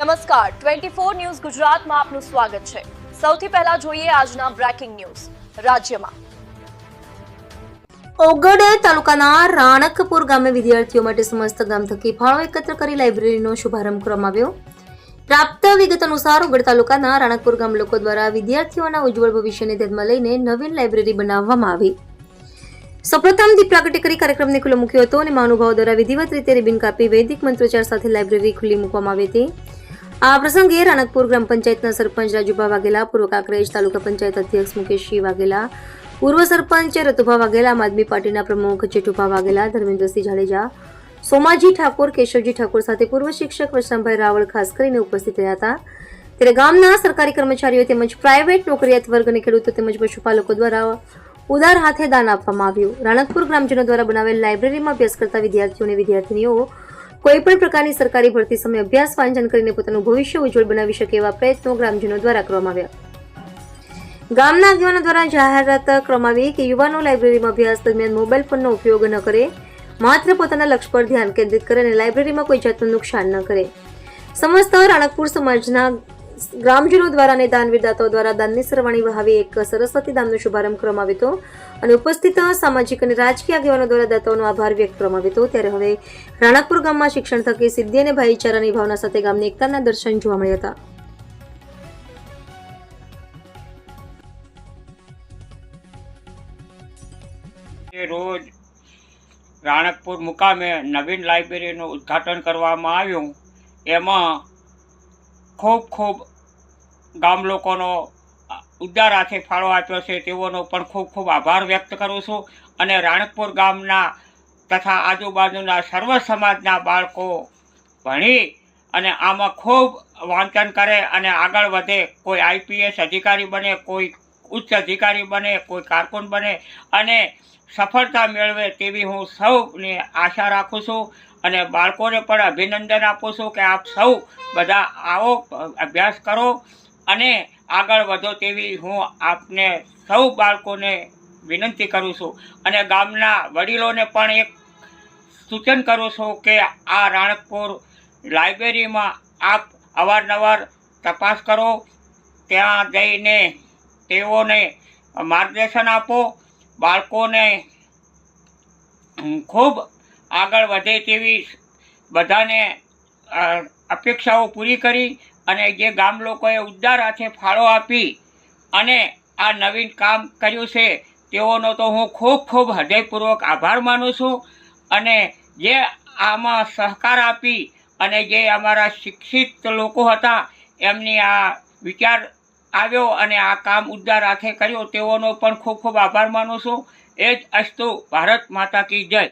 નમસ્કાર. Twenty four news ગુજરાતમાં આપનું સ્વાગત છે. સૌથી પહેલા જોઈએ આજના બ્રેકિંગ ન્યૂઝ. રાજ્યમાં ઓગડ તાલુકાના રાણકપુર ગામે વિદ્યાર્થીઓ માટે સમસ્ત ગામ થકી ફાળો એકત્ર કરી લાઇબ્રેરીનો શુભારંભ કરવામાં આવ્યો. પ્રાપ્ત વિગત અનુસાર ઓગડ તાલુકાના રાણકપુર ગામ લોકો દ્વારા વિદ્યાર્થીઓના ઉજ્જવળ ભવિષ્યને ધ્યાનમાં લઈને નવીન લાઇબ્રેરી બનાવવામાં આવી. સૌપ્રથમ દીપ પ્રાગટ્ય કરી કાર્યક્રમને ખુલ્લો મૂક્યો હતો અને મહાનુભાવો દ્વારા વિધિવત રીતે રિબિન કાપી વૈદિક મંત્રોચ્ચાર સાથે લાઇબ્રેરી ખુલ્લી મૂકવામાં આવી હતી. આ પ્રસંગે રાણકપુર ગ્રામ પંચાયતના સરપંચ રાજુભા વાઘેલા, પૂર્વ કાંકરેજ તાલુકા પંચાયત અધ્યક્ષ મુકેશસિંહ વાઘેલા, પૂર્વ સરપંચ રતુભા વાઘેલા, આમ આદમી પાર્ટીના પ્રમુખ જેઠુભા વાઘેલા, ધર્મેન્દ્રસિંહ જાડેજા, સોમાજી ઠાકોર, કેશવજી ઠાકોર સાથે પૂર્વ શિક્ષક વસંતભાઈ રાવળ ખાસ કરીને ઉપસ્થિત રહ્યા હતા. ત્યારે ગામના સરકારી કર્મચારીઓ તેમજ પ્રાઇવેટ નોકરિયાત વર્ગ અને ખેડૂતો તેમજ પશુપાલકો દ્વારા ઉદાર હાથે દાન આપવામાં આવ્યું. રાણકપુર ગ્રામજનો દ્વારા બનાવેલ લાઇબ્રેરીમાં અભ્યાસ કરતા વિદ્યાર્થીઓ અને વિદ્યાર્થીનીઓ કોઈ પણ પ્રકારની સરકારી ભરતી સમયે અભ્યાસ વાંચન કરીને પોતાનું ભવિષ્ય ઉજ્જવળ બનાવી શકે એવા પ્રયત્નો ગ્રામજનો દ્વારા કરવામાં આવ્યા. ગામના આગેવાનો દ્વારા જાહેરાત કરવામાં કે યુવાનો લાઇબ્રેરીમાં અભ્યાસ દરમિયાન મોબાઈલ ફોનનો ઉપયોગ ન કરે, માત્ર પોતાના લક્ષ્ય પર ધ્યાન કેન્દ્રિત કરે અને લાઇબ્રેરીમાં કોઈ જાતનું નુકસાન ન કરે. સમસ્ત રાણકપુર સમાજના ગ્રામજનો દ્વારા અને દાનવીરદાતાઓ દ્વારા દાનની સરવાણી વહાવી એક સરસ્વતી દાનનો શુભારંભ કરવામાં આવ્યો અને ઉપસ્થિત સામાજિક અને રાજકીય આગેવાનો દ્વારા દાતાઓનો આભાર વ્યક્ત કરવામાં આવ્યો હતો. ત્યારે હવે રાણકપુર ગામમાં શિક્ષણ થકી સિદ્ધિ અને ભાઈચારાની ભાવના સાથે ગામની એકતાના દર્શન જોવા મળ્યા હતા. રોજ રાણકપુર મુકામે નવીન લાઇબ્રેરીનું ઉદ્ઘાટન કરવામાં આવ્યું. એમાં ખૂબ ખૂબ ગામ લોકોનો ઉદાર હાથે ફાળો આપ્યો છે. તેઓનો પણ ખૂબ ખૂબ આભાર વ્યક્ત કરું છું. અને રાણકપુર ગામના તથા આજુબાજુના સર્વ સમાજના બાળકો ભણી અને આમાં ખૂબ વાંચન કરે અને આગળ વધે, કોઈ આઈપીએસ અધિકારી બને, કોઈ ઉચ્ચ અધિકારી બને, કોઈ કારકુન બને અને સફળતા મેળવે તેવી હું સૌને આશા રાખું છું અને બાળકોને પણ અભિનંદન આપું છું કે આપ સૌ બધા આવો, અભ્યાસ કરો અને આગળ વધો તેવી હું આપને સૌ બાળકોને વિનંતી કરું છું. અને ગામના વડીલોને પણ એક સૂચન કરું છું કે આ રાણકપુર લાઇબ્રેરીમાં આપ અવારનવાર તપાસ કરો. ત્યાં જઈને તેઓને માર્ગદર્શન આપો, બાળકોને ખૂબ આગળ વધે તેવી બધાને અપેક્ષાઓ પૂરી કરી અને જે ગામ લોકોએ ઉદાર હાથે ફાળો આપી અને આ નવીન કામ કર્યું છે, તેઓનો તો હું ખૂબ ખૂબ હૃદયપૂર્વક આભાર માનું છું અને જે આમાં સહકાર આપી અને જે અમારા શિક્ષિત લોકો હતા, એમની આ વિચાર આવ્યો અને આ કામ ઉદાર હાથે કર્યો. તેઓનો પણ ખૂબ ખૂબ આભાર માનું છું. એ જ અસ્તુ. ભારત માતા કી જય.